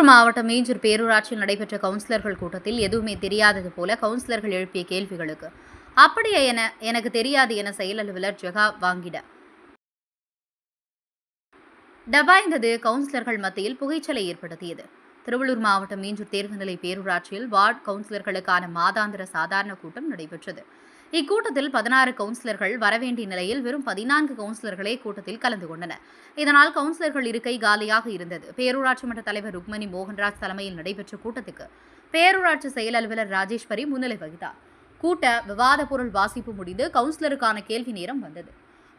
மாவட்டம் மேஞ்சூர் பேரூராட்சியில் நடைபெற்ற கவுன்சிலர்கள் கூட்டத்தில் எதுவுமே தெரியாதது போல கவுன்சிலர்கள் எழுப்பிய கேள்விகளுக்கு அப்படியே என எனக்கு தெரியாது என செயல் அலுவலர் ஜெகா வாங்கிட. டபாய்ந்தது கவுன்சிலர்கள் மத்தியில் புகைச்சலை ஏற்படுத்தியது. திருவள்ளூர் மாவட்டம் மீஞ்சூர் தேர்வுநிலை பேரூராட்சியில் வார்டு கவுன்சிலர்களுக்கான மாதாந்திர சாதாரண கூட்டம் நடைபெற்றது. இக்கூட்டத்தில் பதினாறு கவுன்சிலர்கள் வரவேண்டிய நிலையில் வெறும் பதினான்கு கவுன்சிலர்களே கூட்டத்தில் கலந்து கொண்டனர். இதனால் கவுன்சிலர்கள் இருக்கை காலியாக இருந்தது. பேரூராட்சி மன்ற தலைவர் ருக்மணி மோகன்ராஜ் தலைமையில் நடைபெற்ற கூட்டத்துக்கு பேரூராட்சி செயல் அலுவலர் ராஜேஸ்வரி முன்னிலை வகித்தார். கூட்ட விவாத பொருள் வாசிப்பு முடிந்து கவுன்சிலருக்கான கேள்வி நேரம் வந்தது.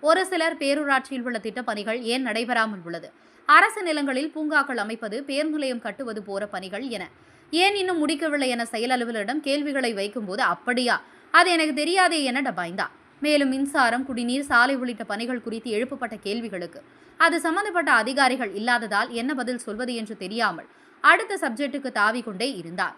ஒரு சிலர் பேரூராட்சியில் உள்ள திட்டப் பணிகள் ஏன் நடைபெறாமல் உள்ளது? அரசு நிலங்களில் பூங்காக்கள் அமைப்பது பேர் நிலையம் கட்டுவது போற பணிகள் என ஏன் இன்னும் முடிக்கவில்லை என செயல் அலுவலரிடம் கேள்விகளை வைக்கும்போது அப்படியா? அது எனக்கு தெரியாதே என டபாய்ந்தார் மேலும் மின்சாரம் குடிநீர் சாலை உள்ளிட்ட பணிகள் குறித்து எழுப்பப்பட்ட கேள்விகளுக்கு அது சம்பந்தப்பட்ட அதிகாரிகள் இல்லாததால் என்ன பதில் சொல்வது என்று தெரியாமல் அடுத்த சப்ஜெக்டுக்கு தாவிக்கொண்டே இருந்தார்.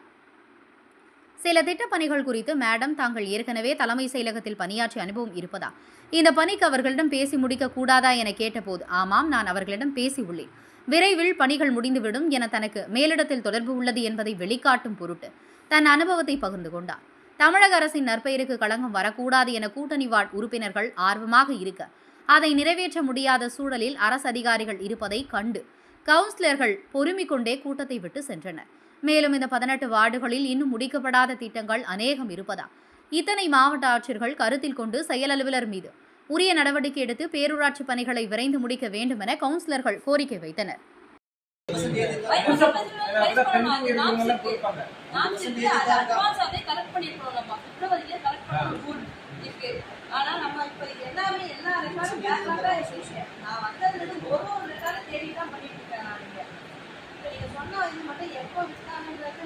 சில திட்டப் பணிகள் குறித்து மேடம் தாங்கள் ஏற்கனவே தலைமை செயலகத்தில் பணியாற்றிய அனுபவம் இருப்பதா? இந்த பணிக்கு அவர்களிடம் பேசி முடிக்க கூடாதா என கேட்டபோது ஆமாம் நான் அவர்களிடம் பேசி உள்ளேன். விரைவில் பணிகள் முடிந்துவிடும் என தனக்கு மேலிடத்தில் தொடர்பு உள்ளது என்பதை வெளிக்காட்டும் பொருட்டு தன் அனுபவத்தை பகிர்ந்து கொண்டார். தமிழக அரசின் நற்பெயருக்கு களங்கம் வரக்கூடாது என கூட்டணி வார்டு உறுப்பினர்கள் ஆர்வமாக இருக்க அதை நிறைவேற்ற முடியாத சூழலில் அரசு அதிகாரிகள் இருப்பதை கண்டு கவுன்சிலர்கள் பொறுமிக் கொண்டே கூட்டத்தை விட்டு சென்றனர். மேலும் இந்த பதினெட்டு வார்டுகளில் இன்னும் முடிக்கப்படாத திட்டங்கள் அநேகம் இருப்பதா இத்தனை மாவட்ட ஆட்சியர்கள் கருத்தில் கொண்டு செயல் அலுவலர் மீது உரிய நடவடிக்கை எடுத்து பேரூராட்சி பணிகளை விரைந்து முடிக்க வேண்டும் என கவுன்சிலர்கள் கோரிக்கை வைத்தனர். ஆனா நம்ம இப்ப எல்லாமே எல்லா ரெக்கார்டும் பேக்லாகா இருக்கு. நான் வந்ததுல இருந்து ஒரு ஒரு ரெக்கார்டு தேடி தான் பண்ணிட்டு இருக்கேன் நான் இங்க. இப்ப நீங்க சொன்ன இது மட்டும் எப்போ விட்டாங்கன்றது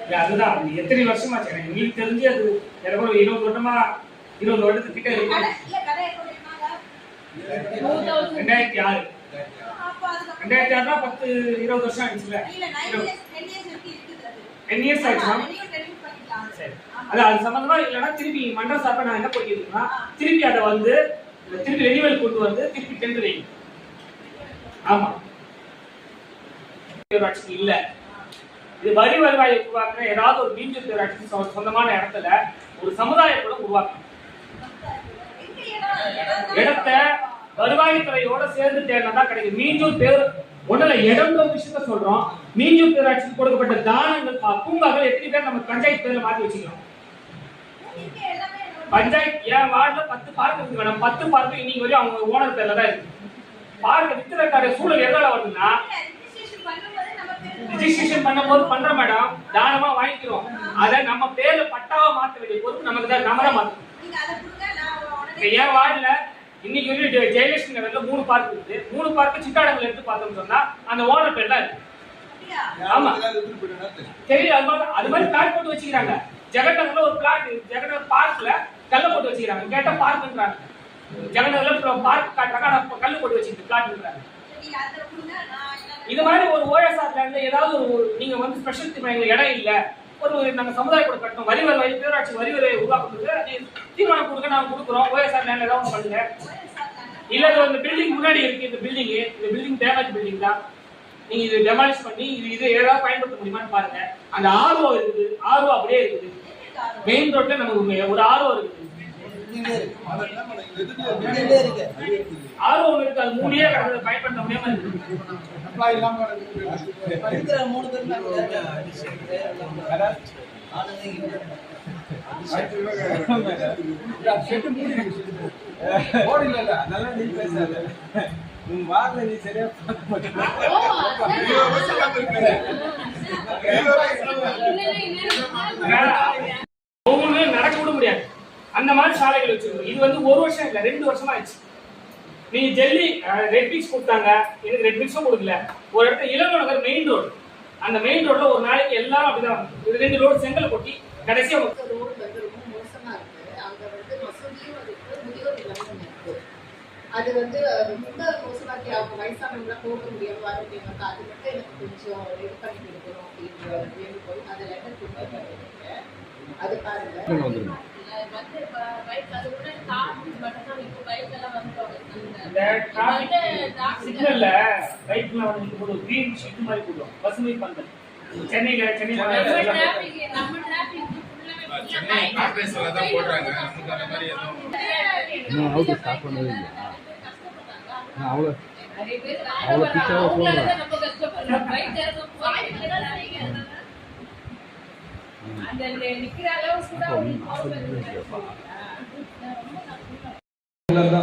இல்ல, அதுதான். அது எத்தனை வருஷமாச்சு எங்களுக்கு தெரிஞ்சு அது எனக்கு ஒரு இருபது வருடமா இருபது வருடத்துக்கிட்ட இருக்கு. கடை இல்ல கடை எப்போ விட்டாங்க ரெண்டாயிரத்தி ஆறு. ரெண்டாயிரத்தி ஆறுனா பத்து இருபது வருஷம் ஆயிடுச்சுல டென் இயர்ஸ் ஆயிடுச்சுனா சரி. அது அது சம்பந்தமா இல்லைன்னா திருப்பி மண்டல சார்பா நான் என்ன பண்ணிக்கிறேன்னா திருப்பி அதை வந்து திருப்பி ரெனிவல் கொண்டு வந்து திருப்பி டெண்டர் வைக்கும் ஆமா. இல்ல. இது வரி வருவாயை உருவாக்குற ஏதாவது ஒரு மீஞ்சூர் பேரூராட்சி சொ- சொந்தமான இடத்துல ஒரு சமுதாய கூட உருவாக்கணும் இடத்த வருவாய்த்துறையோட சேர்ந்து தேர்ந்தா கிடைக்கும் மீஞ்சூர் பேர் ஒண்ணுல இடம்ன்ற விஷயத்த சொல்றோம். மீஞ்சூர் பேராட்சிக்கு கொடுக்கப்பட்ட தானங்கள் பூங்காக்கள் எத்தனை பேர் நம்ம பஞ்சாயத்து பேர்ல மாத்தி வச்சுக்கிறோம்? பஞ்சாயத்து என் வார்டுல பத்து பார்க் இருக்கு மேடம். பத்து பார்க் இன்னைக்கு வரையும் அவங்க ஓனர் பேர்ல தான் இருக்கு. பார்க் வித்துறக்கார சூழல் எதால வருதுன்னா ரிஜிஸ்ட்ரேஷன் பண்ணும்போது பண்ற மேடம் தானமா வாங்கிக்கிறோம். அதை நம்ம பேர்ல பட்டாவா மாத்த வேண்டிய பொறுப்பு நமக்கு தான். நம்ம தான் மாத்தணும். என் வார்டுல இன்னைக்கு வந்து ஜெயலட்சுமி நகர்ல மூணு பார்க் இருக்குது. மூணு பார்க் சிட்டாடங்கள் எடுத்து பார்த்தோம்னு சொன்னா அந்த ஓனர் பேர் தான்? ஆமா. தெரியல அது மாதிரி அது மாதிரி பிளாட் போட்டு வச்சுக்கிறாங்க. ஜெகநகர்ல ஒரு பிளாட் ஜெகநகர் பார்க்ல கல்ல போட்டு வச்சுக்கிறாங்க. கேட்டா பார்க்ன்றாங்க ஜெகநகர்ல பார்க் காட்டுறாங்க ஆனா கல்லு போட்டு வச்சுக்கிட்டு பிளாட்ன்றாங்க இது மாதிரி ஒரு ஓஎஸ்ஆர் லேண்ட்ல ஏதாவது ஒரு நீங்க வந்து ஸ்பெஷல் இடம் இல்ல. ஒரு நம்ம சமுதாய கூட கட்டணும் வரி வருவாய் பேராட்சி வரி வருவாய் உருவாக்குறது அது தீர்மானம் கொடுக்க நாங்க கொடுக்குறோம். ஓஎஸ்ஆர் லேண்ட்ல ஏதாவது ஒண்ணு பண்ணுங்க. இல்ல இந்த பில்டிங் முன்னாடி இருக்கு இந்த பில்டிங் இந்த பில்டிங் டேமேஜ் பில்டிங் தான். நீங்க இது டெமாலிஷ் பண்ணி இது இது ஏதாவது பயன்படுத்த முடியுமான்னு பாருங்க. அந்த ஆர்வம் இருக்குது. ஆர்வம் அப்படியே இருக்குது. மெயின் ரோட்ல நமக்கு ஒரு ஆர்வம் இருக்குது. ஆர்ஓ இருக்கு. அது மூடியே கிடக்குது பயன்படுத்த முடியாம இருக்கு. மூணு பேர் அதெல்லாம் நீ பேசாத. உன் வார்ல நீ சரியா பார்க்க மாட்டேன். அந்த மாதிரி சாலைகள் வச்சிருக்கோம். இது வந்து ஒரு வருஷம் இல்ல ரெண்டு வருஷமா ஆயிடுச்சு. நீங்க டெல்லி ரெட் பிக்ஸ் கொடுத்தாங்க. எனக்கு ரெட் பிக்ஸும் கொடுக்கல. ஒரு இடத்துல இளங்கோ நகர் மெயின் ரோடு அந்த மெயின் ரோட்ல ஒரு நாளைக்கு எல்லாரும் அப்படிதான் இது ரெண்டு ரோடு செங்கல் கொட்டி கடைசியா ஒரு- ரோடு வந்து ரொம்ப மோசமா இருக்கு. அங்க வந்து மசூதியும் இருக்கு முதியோர் இல்லமும் இருக்கு. அது வந்து ரொம்ப மோசமா இருக்கு. அவங்க வயசானவங்க போக முடியாம வர முடியாம அது மட்டும் எனக்கு கொஞ்சம் ரெடி பண்ணி கொடுக்கணும் அப்படின்ற வேண்டுகோள். அதை லெட்டர் கொடுத்துருக்கேன் அது பாருங்க. வந்து பைக் அது கூட காசு மட்டும் தான் இப்போ பைக் எல்லாம் வந்து இந்த டிராபிக் சிக்னல்ல பைக்ல வந்து போது கிரீன் ஷீட் மாதிரி போடுவோம் பசுமை பந்தல் சென்னையில சென்னை நம்ம மாநகரத்துல traffic, நம்ம traffic full-ஆவே சென்னை கார்பரேஷன்ல தான் போடுறாங்க. நமக்கு அந்த மாதிரி எதுவும் இன்னும் அவுட் ஸ்டார்ட் பண்ணவே இல்லை நான் அவ்வளோ நிறைய பேர் அவ்வளோ பிச்சாக அவங்களால போடுறேன் தான் நம்ம கஷ்டப்படுறோம். bike ஏறணும், bike ஏறணும். அந்த நிக்கிற அளவு கூட அவங்களுக்கு கோபம் இருக்கு. தான்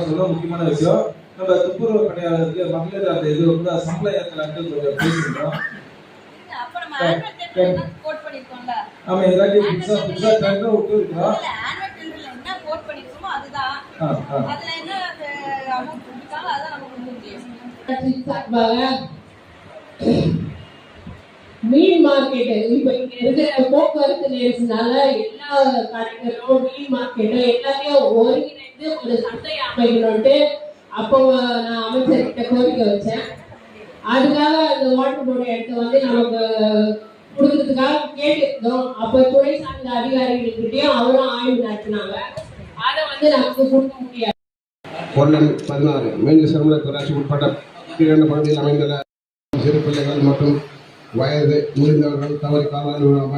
சொல்ல முக்கியமான விஷயம் நம்ம துப்புரவு பணியாளருக்கு மகளிர் அந்த இது வந்து சம்பளயத்துல வந்து கொஞ்சம் பேசியிருந்தோம். ஆமா எல்லாத்தையும் புதுசா புதுசா விட்டு இருக்கிறோம் மீன் மார்க்கெட்டு இப்போ இங்க இருக்கிற போக்குவரத்து நெரிசனால எல்லா கடைகளும் மீன் மார்க்கெட்டும் எல்லாத்தையும் ஒருங்கிணைந்து ஒரு சந்தை அமைக்கணும்ட்டு அப்போ நான் அமைச்சர்கிட்ட கோரிக்கை வச்சேன். அதுக்காக அந்த வாட்டர் போர்டு இடத்த வந்து நமக்கு கொடுக்கறதுக்காக கேட்டிருந்தோம். அப்போ துறை சார்ந்த அதிகாரிகள்கிட்டயும் அவரும் ஆய்வு நடத்தினாங்க. அதை வந்து நமக்கு கொடுக்க முடியாது. கொல்லம் பதினாறு. மேற்கு சிறுமலை ஊராட்சி உட்பட்ட இரண்டு பகுதியில் அமைந்துள்ள சிறு பிள்ளைகள் மற்றும் Where the we know to